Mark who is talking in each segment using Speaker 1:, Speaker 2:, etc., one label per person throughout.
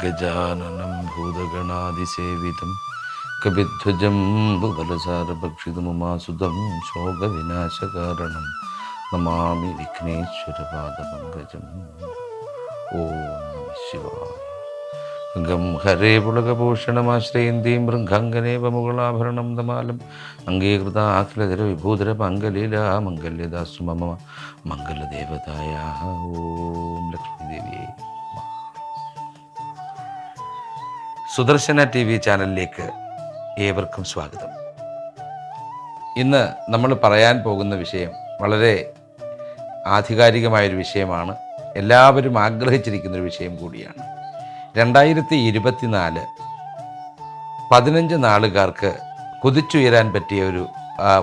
Speaker 1: ഗജാനനം ഭൂതഗണാതിസേവിതം കവിധ്വജം ശോകവിനാശകാരണം നമാമി വിഘ്നേശ്വരപാദപങ്കജം ഓം നമ ഹരേ പുളകഭൂഷണമാശ്രയന്തിയും ബൃംഗാംഗനേ മുകളാഭരണം തമാലം വിഭൂതര മംഗലീല മംഗല്യദാസു മമ മംഗലദേവതായ ഓം ലക്ഷ്മീദേവിയേ സുദർശന ടി വി ചാനലിലേക്ക് ഏവർക്കും സ്വാഗതം. ഇന്ന് നമ്മൾ പറയാൻ പോകുന്ന വിഷയം വളരെ ആധികാരികമായൊരു വിഷയമാണ്. എല്ലാവരും ആഗ്രഹിച്ചിരിക്കുന്ന ഒരു വിഷയം കൂടിയാണ്. രണ്ടായിരത്തി ഇരുപത്തിനാല് പതിനഞ്ച് നാളുകാർക്ക് കുതിച്ചുയരാൻ പറ്റിയ ഒരു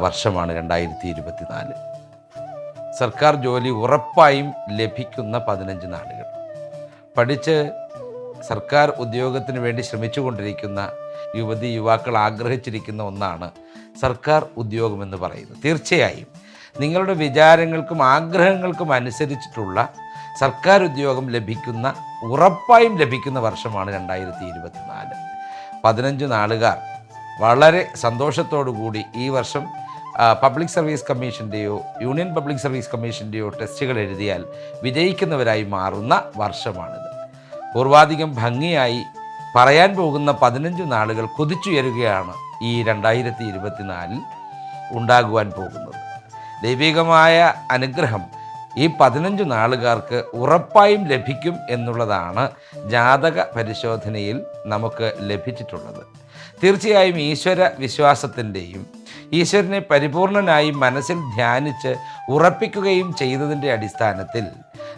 Speaker 1: വർഷമാണ് രണ്ടായിരത്തി ഇരുപത്തിനാല് സർക്കാർ ജോലി ഉറപ്പായും ലഭിക്കുന്ന പതിനഞ്ച് നാളുകൾ. പഠിച്ച് സർക്കാർ ഉദ്യോഗത്തിന് വേണ്ടി ശ്രമിച്ചുകൊണ്ടിരിക്കുന്ന യുവതി യുവാക്കൾ ആഗ്രഹിച്ചിരിക്കുന്ന ഒന്നാണ് സർക്കാർ ഉദ്യോഗമെന്ന് പറയുന്നത്. തീർച്ചയായും നിങ്ങളുടെ വിചാരങ്ങൾക്കും ആഗ്രഹങ്ങൾക്കും അനുസരിച്ചിട്ടുള്ള സർക്കാർ ഉദ്യോഗം ലഭിക്കുന്ന ഉറപ്പായും ലഭിക്കുന്ന വർഷമാണ് രണ്ടായിരത്തി ഇരുപത്തിനാല് പതിനഞ്ച് നാളുകാർ വളരെ സന്തോഷത്തോടു കൂടി ഈ വർഷം പബ്ലിക് സർവീസ് കമ്മീഷന്റെയോ യൂണിയൻ പബ്ലിക് സർവീസ് കമ്മീഷന്റെയോ ടെസ്റ്റുകൾ എഴുതിയാൽ വിജയിക്കുന്നവരായി മാറുന്ന വർഷമാണിത്. പൂർവാധികം ഭംഗിയായി പറയാൻ പോകുന്ന പതിനഞ്ച് നാളുകൾ കൊതിച്ചുയരുകയാണ് ഈ രണ്ടായിരത്തി ഇരുപത്തിനാലിൽ ഉണ്ടാകുവാൻ പോകുന്നത്. ദൈവികമായ അനുഗ്രഹം ഈ പതിനഞ്ച് നാളുകാർക്ക് ഉറപ്പായും ലഭിക്കും എന്നുള്ളതാണ് ജാതക പരിശോധനയിൽ നമുക്ക് ലഭിച്ചിട്ടുള്ളത്. തീർച്ചയായും ഈശ്വര വിശ്വാസത്തിന്റെയും ഈശ്വരനെ പരിപൂർണനായി മനസ്സിൽ ധ്യാനിച്ച് ഉറപ്പിക്കുകയും ചെയ്തതിന്റെ അടിസ്ഥാനത്തിൽ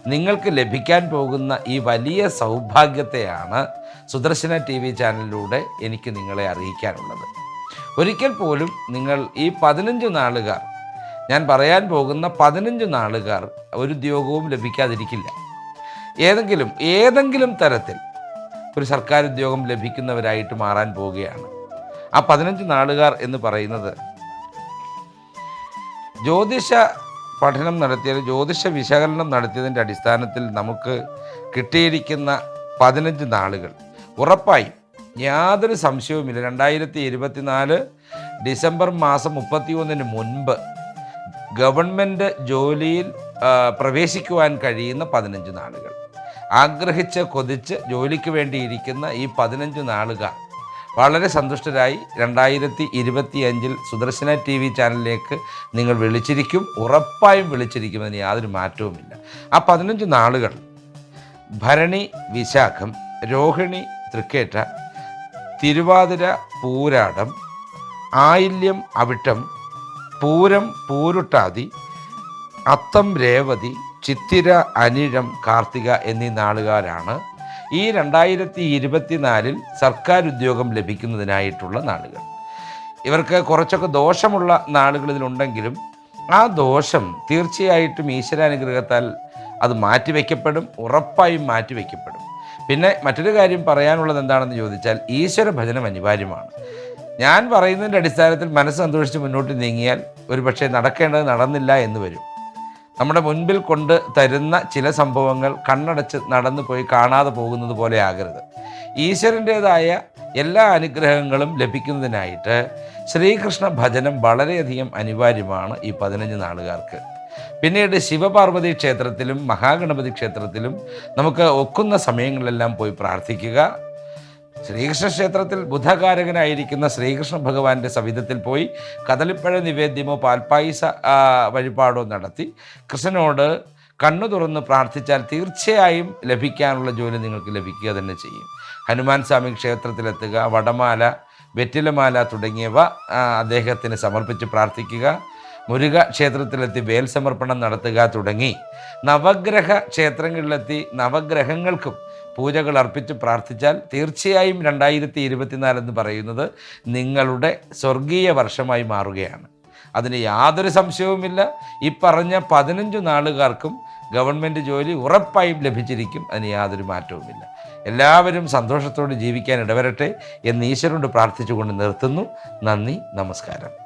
Speaker 1: നിങ്ങൾക്ക് ലഭിക്കാൻ പോകുന്ന ഈ വലിയ സൗഭാഗ്യത്തെയാണ് സുദർശന ടി വി ചാനലിലൂടെ എനിക്ക് നിങ്ങളെ അറിയിക്കാനുള്ളത്. ഒരിക്കൽ പോലും നിങ്ങൾ ഈ പതിനഞ്ച് നാളുകാർ ഞാൻ പറയാൻ പോകുന്ന പതിനഞ്ച് നാളുകാർ ഒരു ഉദ്യോഗവും ലഭിക്കാതിരിക്കില്ല. ഏതെങ്കിലും ഏതെങ്കിലും തരത്തിൽ ഒരു സർക്കാർ ഉദ്യോഗം ലഭിക്കുന്നവരായിട്ട് മാറാൻ പോവുകയാണ്. ആ പതിനഞ്ച് നാളുകാർ എന്ന് പറയുന്നത് ജ്യോതിഷ പഠനം നടത്തിയ ജ്യോതിഷ വിശകലനം നടത്തിയതിന്റെ അടിസ്ഥാനത്തിൽ നമുക്ക് കിട്ടിയിരിക്കുന്ന പതിനഞ്ച് നാളുകൾ. ഉറപ്പായും യാതൊരു സംശയവുമില്ല. രണ്ടായിരത്തി ഇരുപത്തിനാല് ഡിസംബർ മാസം മുപ്പത്തി ഒന്നിന് മുൻപ് ഗവൺമെന്റ് ജോലിയിൽ പ്രവേശിക്കുവാൻ കഴിയുന്ന പതിനഞ്ച് നാളുകൾ. ആഗ്രഹിച്ച് കൊതിച്ച് ജോലിക്ക് വേണ്ടിയിരിക്കുന്ന ഈ പതിനഞ്ച് നാളുകാർ വളരെ സന്തുഷ്ടരായി രണ്ടായിരത്തി ഇരുപത്തി അഞ്ചിൽ സുദർശന ടി വി ചാനലിലേക്ക് നിങ്ങൾ വിളിച്ചിരിക്കും. ഉറപ്പായും വിളിച്ചിരിക്കുമെന്ന് യാതൊരു മാറ്റവുമില്ല. ആ പതിനഞ്ച് നാളുകൾ. ഭരണി വിശാഖം രോഹിണി തൃക്കേറ്റ തിരുവാതിര പൂരാടം ആയില്യം അവിട്ടം പൂരം പൂരുട്ടാതി അത്തം രേവതി ചിത്തിര അനിഴം കാർത്തിക എന്നീ നാളുകാരാണ് ഈ രണ്ടായിരത്തി ഇരുപത്തിനാലിൽ സർക്കാർ ഉദ്യോഗം ലഭിക്കുന്നതിനായിട്ടുള്ള നാളുകൾ. ഇവർക്ക് കുറച്ചൊക്കെ ദോഷമുള്ള നാളുകൾ ഇതിലുണ്ടെങ്കിലും ആ ദോഷം തീർച്ചയായിട്ടും ഈശ്വരാനുഗ്രഹത്താൽ അത് മാറ്റിവെക്കപ്പെടും ഉറപ്പായും മാറ്റിവെക്കപ്പെടും. പിന്നെ മറ്റൊരു കാര്യം പറയാനുള്ളത് എന്താണെന്ന് ചോദിച്ചാൽ ഈശ്വര ഭജനം അനിവാര്യമാണ്. ഞാൻ പറയുന്നതിന്റെ അടിസ്ഥാനത്തിൽ മനസ്സ് സന്തോഷിച്ച് മുന്നോട്ട് നീങ്ങിയാൽ ഒരു പക്ഷേ നടക്കേണ്ടത് നടന്നില്ല എന്ന് വരും. നമ്മുടെ മുൻപിൽ കൊണ്ട് തരുന്ന ചില സംഭവങ്ങൾ കണ്ണടച്ച് നടന്നു പോയി കാണാതെ പോകുന്നത് പോലെ ആകരുത്. ഈശ്വരന്റേതായ എല്ലാ അനുഗ്രഹങ്ങളും ലഭിക്കുന്നതിനായിട്ട് ശ്രീകൃഷ്ണ ഭജനം വളരെയധികം അനിവാര്യമാണ് ഈ പതിനഞ്ച് നാളുകാർക്ക്. പിന്നീട് ശിവപാർവതി ക്ഷേത്രത്തിലും മഹാഗണപതി ക്ഷേത്രത്തിലും നമുക്ക് ഒക്കുന്ന സമയങ്ങളിലെല്ലാം പോയി പ്രാർത്ഥിക്കുക. ശ്രീകൃഷ്ണ ക്ഷേത്രത്തിൽ ബുധകാരകനായിരിക്കുന്ന ശ്രീകൃഷ്ണ ഭഗവാന്റെ സവിധത്തിൽ പോയി കദളിപ്പഴ നിവേദ്യമോ പാൽപ്പായസ വഴിപാടോ നടത്തി. കൃഷ്ണനോട് കണ്ണു തുറന്ന് പ്രാർത്ഥിച്ചാൽ തീർച്ചയായും ലഭിക്കാനുള്ള ജോലി നിങ്ങൾക്ക് ലഭിക്കുക തന്നെ ചെയ്യും. ഹനുമാൻ സ്വാമി ക്ഷേത്രത്തിലെത്തുക വടമാല വെറ്റിലമാല തുടങ്ങിയവ അദ്ദേഹത്തിന് സമർപ്പിച്ച് പ്രാർത്ഥിക്കുക. മുരുക ക്ഷേത്രത്തിലെത്തി വേൽ സമർപ്പണം നടത്തുക തുടങ്ങി. നവഗ്രഹ ക്ഷേത്രങ്ങളിലെത്തി നവഗ്രഹങ്ങൾക്കും പൂജകൾ അർപ്പിച്ച് പ്രാർത്ഥിച്ചാൽ തീർച്ചയായും രണ്ടായിരത്തി ഇരുപത്തിനാല് എന്ന് പറയുന്നത് നിങ്ങളുടെ സ്വർഗീയ വർഷമായി മാറുകയാണ്. അതിന് യാതൊരു സംശയവുമില്ല. ഈ പറഞ്ഞ പതിനഞ്ച് നാളുകാർക്കും ഗവൺമെന്റ് ജോലി ഉറപ്പായും ലഭിച്ചിരിക്കും. അതിന് യാതൊരു മാറ്റവുമില്ല. എല്ലാവരും സന്തോഷത്തോടെ ജീവിക്കാൻ ഇടവരട്ടെ എന്ന് ഈശ്വരോട് പ്രാർത്ഥിച്ചുകൊണ്ട് നിർത്തുന്നു. നന്ദി നമസ്കാരം.